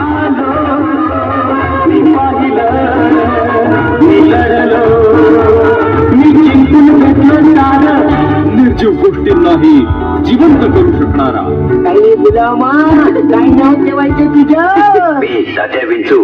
آلو پاجي لڙي ويڙلو تي چينکو जिवंत करू शकणारा. काही गुलामा काय नाव ठेवायचं तुझं मी सध्या विंचू.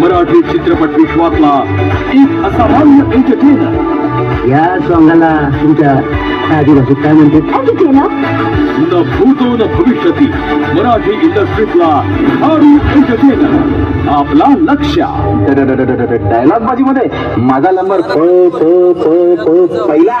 मराठी चित्रपट विश्वातला एक असामान्य एंटरटेनर या सॉंगाला तुमच्या आदिवासी काय म्हणते? न भूतो न भविष्यती. मराठी इंडस्ट्रीतला हारू एंटरटेनर आपला लक्ष डायलॉग बाजी मध्ये माझा नंबर. प प प पहिला.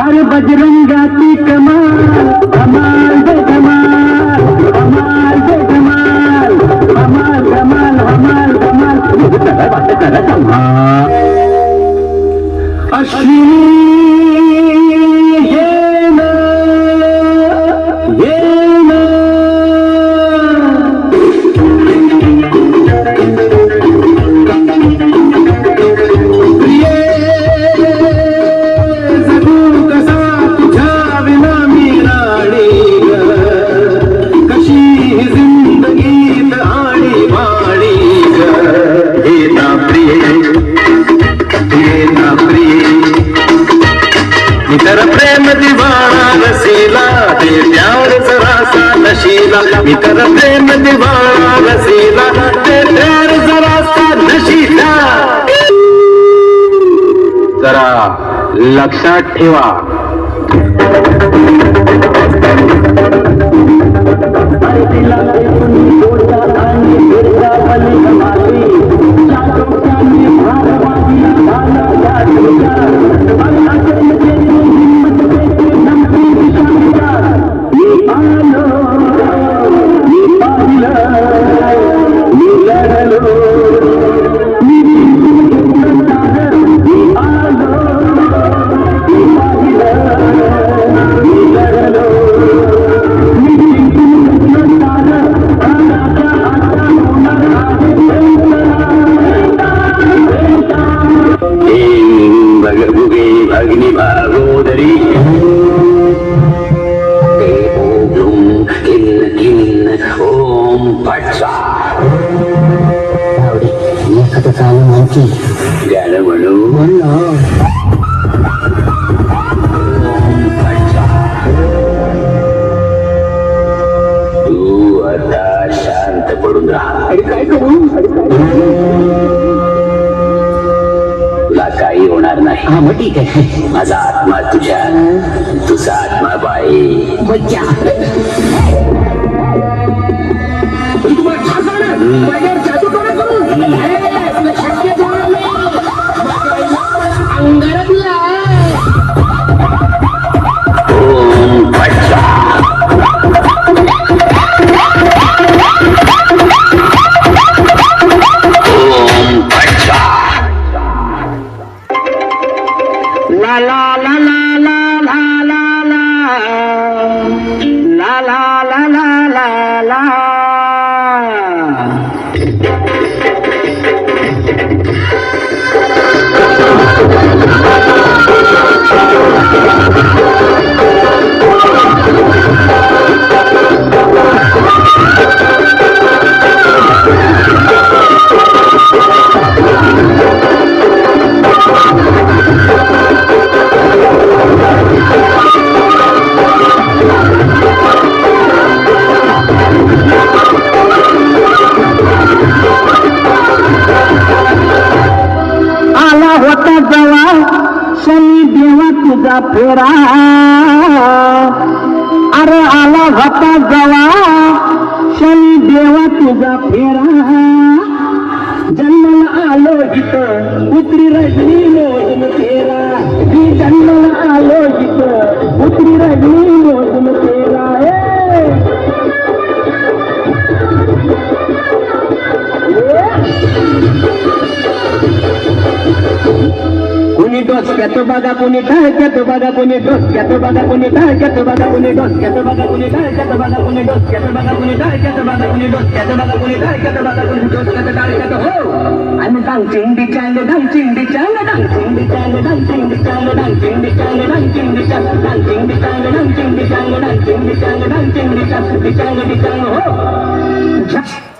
अरे बजरंगाची कमाल कमाल दे कमाल कमाल। হেমাল হেমাল হেমাল অশ্বিনী इतर प्रेम दिवाळा रसीला ते प्यार जरासा नशीला जरा लक्षात ठेवा एखादं चालू माहिती गाणं म्हणू? तू आता शांत पडून राहा. काय करू तुला काही होणार नाही. हा मग ठीक आहे. माझा आत्मा तुझ्या. तुझा आत्मा बाई. मज्जा. la la ফেরা। আর আলা ভাতা যাওয়া শনি দেওয়া তুজা ফেরা। বাধা পুনি তাই যত বাধা পুনি দোষ যত বাধা পুনি তাই যত বাধা পুনি দোষ যত বাধা পুনি তাই যত বাধা পুনি দোষ যত বাধা পুনি তাই যত বাধা পুনি দোষ যত বাধা পুনি তাই যত বাধা পুনি দোষ যত তাই যত হো আমি দাং চিং দি চাইলে দাং চিং দি চাইলে দাং চিং দি চাইলে দাং চিং দি চাইলে দাং চিং দি চাইলে দাং চিং দি চাইলে দাং চিং দি চাইলে দাং চিং দি চাইলে দাং চিং দি চাইলে দাং চিং দি চাইলে দাং চিং দি চাইলে দাং চিং দি চাইলে হো